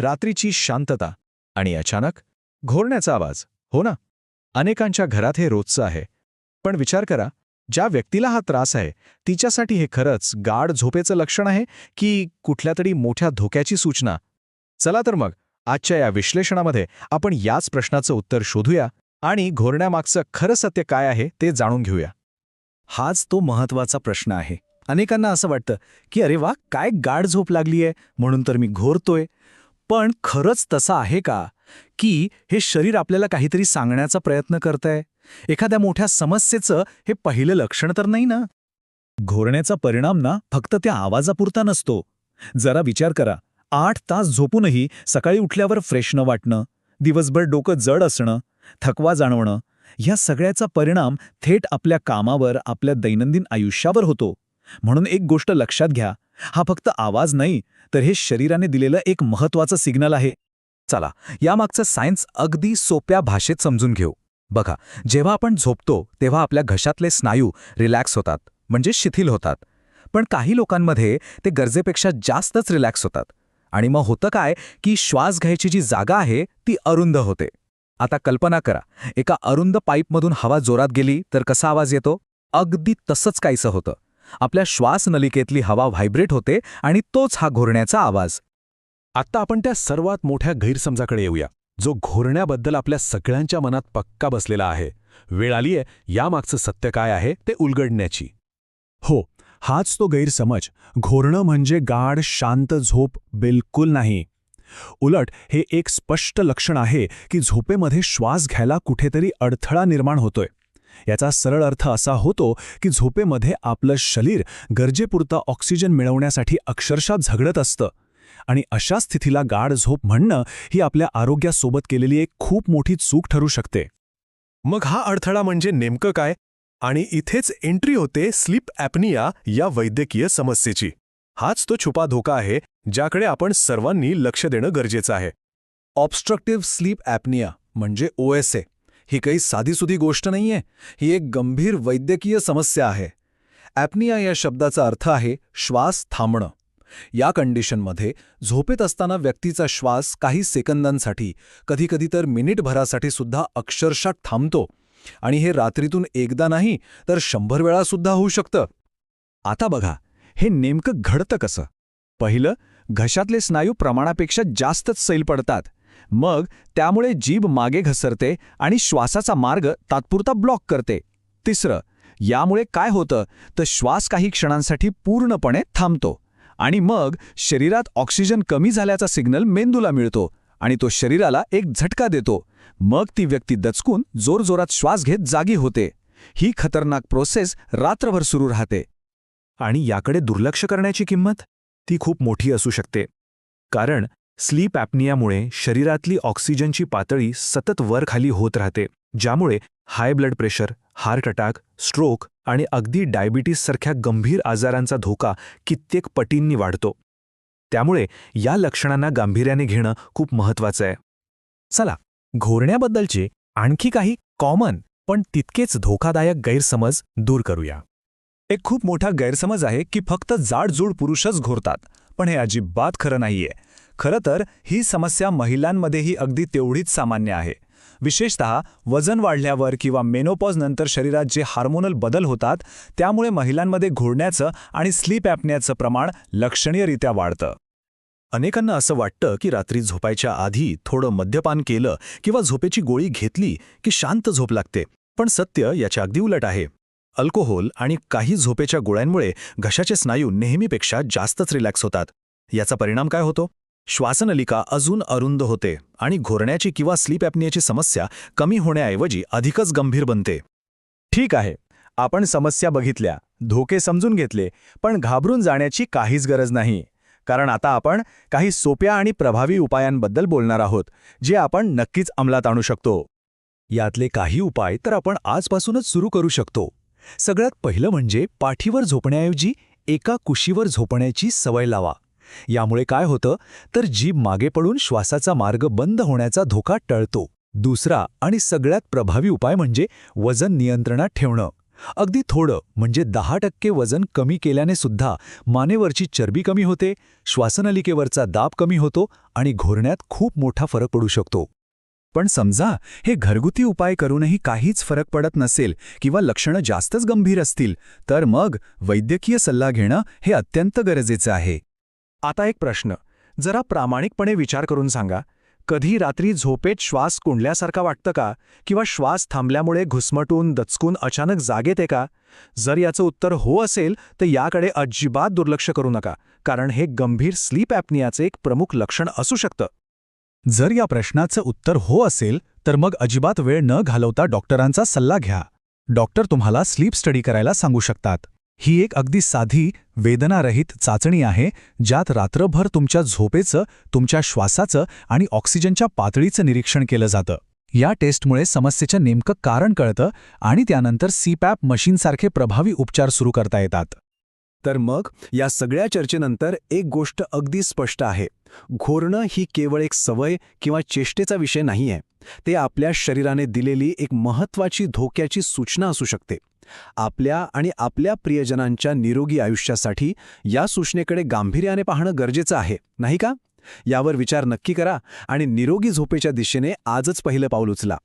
रात्रीची शांतता आणि अचानक घोरण्याचा आवाज. हो ना अनेकांच्या घरात हे रोजचं आहे. पण विचार करा ज्या व्यक्तीला हा त्रास आहे तिच्यासाठी हे खरंच गाढ झोपेचं लक्षण आहे की कुठल्या तरी मोठ्या धोक्याची सूचना? चला तर मग आजच्या या विश्लेषणामध्ये आपण याच प्रश्नाचं उत्तर शोधूया आणि घोरण्यामागचं खरं सत्य काय आहे ते जाणून घेऊया. हाच तो महत्त्वाचा प्रश्न आहे. अनेकांना असं वाटतं की अरे वा काय गाढ झोप लागलीये म्हणून तर मी घोरतोय. पण खरंच तसं आहे का की हे शरीर आपल्याला काहीतरी सांगण्याचा प्रयत्न करतंय? एखाद्या मोठ्या समस्येचं हे पहिलं लक्षण तर नाही ना? घोरण्याचा परिणाम ना फक्त त्या आवाजापुरता नसतो. जरा विचार करा. आठ तास झोपूनही सकाळी उठल्यावर फ्रेश न वाटणं दिवसभर डोकं जड असणं थकवा जाणवणं ह्या सगळ्याचा परिणाम थेट आपल्या कामावर आपल्या दैनंदिन आयुष्यावर होतो. म्हणून एक गोष्ट लक्षात घ्या. हा फक्त आवाज नाही तर हे शरीराने दिलेलं एक महत्वाचं सिग्नल आहे. चला यामागचं सायन्स अगदी सोप्या भाषेत समजून घेऊ. बघा जेव्हा आपण झोपतो तेव्हा आपल्या घशातले स्नायू रिलॅक्स होतात म्हणजे शिथिल होतात. पण काही लोकांमध्ये ते गरजेपेक्षा जास्तच रिलॅक्स होतात. आणि मग होतं काय की श्वास घ्यायची जी जागा आहे ती अरुंद होते. आता कल्पना करा एका अरुंद पाईपमधून हवा जोरात गेली तर कसा आवाज येतो? अगदी तसंच काहीसं होतं. आपल्या श्वासनलिकेतली हवा व्हायब्रेट होते आणि तोच हा घोरण्याचा आवाज. आत्ता आपण त्या सर्वात मोठ्या गैरसमजाकडे येऊया जो घोरण्याबद्दल आपल्या सगळ्यांच्या मनात पक्का बसलेला आहे. वेळ आलीये यामागचं सत्य काय आहे ते उलगडण्याची. हो हाच तो गैरसमज. घोरणं म्हणजे गाढ शांत झोप बिलकुल नाही. उलट हे एक स्पष्ट लक्षण आहे की झोपेमध्ये श्वास घ्यायला कुठेतरी अडथळा निर्माण होतोय. याचा सरळ अर्थ असा होतो की झोपेमध्ये आपलं शरीर गरजेपुरता ऑक्सिजन मिळवण्यासाठी अक्षरशः झगडत असतं. आणि अशा स्थितीला गाढ झोप म्हणणं ही आपल्या आरोग्यासोबत केलेली एक खूप मोठी चूक ठरू शकते. मग हा अडथळा म्हणजे नेमकं काय? आणि इथेच एंट्री होते स्लीप ॲपनिया या वैद्यकीय समस्येची. हाच तो छुपा धोका आहे ज्याकडे आपण सर्वांनी लक्ष देणं गरजेचं आहे. ऑब्स्ट्रक्टिव्ह स्लीप ॲपनिया म्हणजे ओएसए ही काही साधीसुधी गोष्ट नाहीये. ही एक गंभीर वैद्यकीय समस्या आहे. ॲपनिया या शब्दाचा अर्थ आहे श्वास थांबणं. या कंडिशनमध्ये झोपेत असताना व्यक्तीचा श्वास काही सेकंदांसाठी कधीकधी तर मिनिटभरासाठी सुद्धा अक्षरशः थांबतो. आणि हे रात्रीतून एकदा नाही तर शंभर वेळा सुद्धा होऊ शकतं. आता बघा हे नेमकं घडतं कसं? पहिलं घशातले स्नायू प्रमाणापेक्षा जास्तच सैल पडतात. मग त्यामुळे जीभ मागे घसरते आणि श्वासाचा मार्ग तात्पुरता ब्लॉक करते. तिसरं यामुळे काय होतं? तर श्वास काही क्षणांसाठी पूर्णपणे थांबतो आणि मग शरीरात ऑक्सिजन कमी झाल्याचा सिग्नल मेंदूला मिळतो आणि तो शरीराला एक झटका देतो. मग ती व्यक्ती दचकून जोरजोरात श्वास घेत जागी होते. ही खतरनाक प्रोसेस रात्रभर सुरू राहते. आणि याकडे दुर्लक्ष करण्याची किंमत? ती खूप मोठी असू शकते. कारण स्लीप ॲपनियामुळे शरीरातली ऑक्सिजनची पातळी सतत वरखाली होत राहते ज्यामुळे high blood pressure heart attack stroke आणि अगदी डायबिटीससारख्या गंभीर आजारांचा धोका कित्येक पटींनी वाढतो. त्यामुळे या लक्षणांना गांभीर्याने घेणं खूप महत्वाचं आहे. चला घोरण्याबद्दलचे आणखी काही कॉमन पण तितकेच धोकादायक गैरसमज दूर करूया. एक खूप मोठा गैरसमज आहे की फक्त जाडजूड पुरुषच घोरतात पण हे अजिबात खरं नाहीये. खरं तर ही समस्या महिलांमध्येही अगदी तेवढीच सामान्य आहे. विशेषतः वजन वाढल्यावर किंवा मेनोपॉज नंतर शरीरात जे हार्मोनल बदल होतात त्यामुळे महिलांमध्ये घोडण्याचं आणि स्लीप ॲपण्याचं प्रमाण लक्षणीयरित्या वाढतं. अनेकांना असं वाटतं की रात्री झोपायच्या आधी थोडं मद्यपान केलं किंवा झोपेची गोळी घेतली की शांत झोप लागते पण सत्य याच्या अगदी उलट आहे. अल्कोहोल आणि काही झोपेच्या गोळ्यांमुळे घशाचे स्नायू नेहमीपेक्षा जास्तच रिलॅक्स होतात. याचा परिणाम काय होतो? श्वासनलिका अजून अरुंद होते आणि घोरण्याची किंवा स्लीप ॲपनियाची समस्या कमी होण्याऐवजी अधिकच गंभीर बनते. ठीक आहे आपण समस्या बघितल्या धोके समजून घेतले पण घाबरून जाण्याची काहीच गरज नाही कारण आता आपण काही सोप्या आणि प्रभावी उपायांबद्दल बोलणार आहोत जे आपण नक्कीच अंमलात आणू शकतो. यातले काही उपाय तर आपण आजपासूनच सुरू करू शकतो. सगळ्यात पहिलं म्हणजे पाठीवर झोपण्याऐवजी एका कुशीवर झोपण्याची सवय लावा. यामुळे काय होतं? तर जीभ मागे पडून श्वासाचा मार्ग बंद होण्याचा धोका टळतो. दुसरा आणि सगळ्यात प्रभावी उपाय म्हणजे वजन नियंत्रणात ठेवणं. अगदी थोडं म्हणजे दहा टक्के वजन कमी केल्याने सुद्धा मानेवरची चरबी कमी होते श्वासनलिकेवरचा दाब कमी होतो आणि घोरण्यात खूप मोठा फरक पडू शकतो. पण समजा हे घरगुती उपाय करूनही काहीच फरक पडत नसेल किंवा लक्षणं जास्तच गंभीर असतील तर मग वैद्यकीय सल्ला घेणं हे अत्यंत गरजेचं आहे. आता एक प्रश्न. जरा प्रामाणिकपणे विचार करून सांगा. कधी रात्री झोपेत श्वास कोंडल्यासारखा वाटतं का? किंवा श्वास थांबल्यामुळे घुसमटून दचकून अचानक जागेते का? जर याचं उत्तर हो असेल तर याकडे अजिबात दुर्लक्ष करू नका. कारण हे गंभीर स्लीप ॲपनियाचे एक प्रमुख लक्षण असू शकतं. जर या प्रश्नाचं उत्तर हो असेल तर मग अजिबात वेळ न घालवता डॉक्टरांचा सल्ला घ्या. डॉक्टर तुम्हाला स्लीप स्टडी करायला सांगू शकतात. ही एक अगदी साधी वेदनारहित चाचणी आहे ज्यात रात्रभर तुमच्या झोपेचं तुमच्या श्वासाचं आणि ऑक्सिजनच्या पातळीचं निरीक्षण केलं जातं. या टेस्टमुळे समस्येचं नेमकं कारण कळतं आणि त्यानंतर सीपॅप मशीनसारखे प्रभावी उपचार सुरू करता येतात. तर मग या सगळ्या चर्चेनंतर एक गोष्ट अगदी स्पष्ट आहे. घोरणं ही केवळ एक सवय किंवा चेष्टेचा विषय नाहीये. ते आपल्या शरीराने दिलेली एक महत्वाची धोक्याची सूचना असू शकते. आपल्या आणि आपल्या प्रियजनांच्या निरोगी आयुष्यासाठी या सूचनेकडे गांभीर्याने पाहणं गरजेचं आहे नाही का? यावर विचार नक्की करा आणि निरोगी झोपेच्या दिशेने आजच पहिलं पाऊल उचला.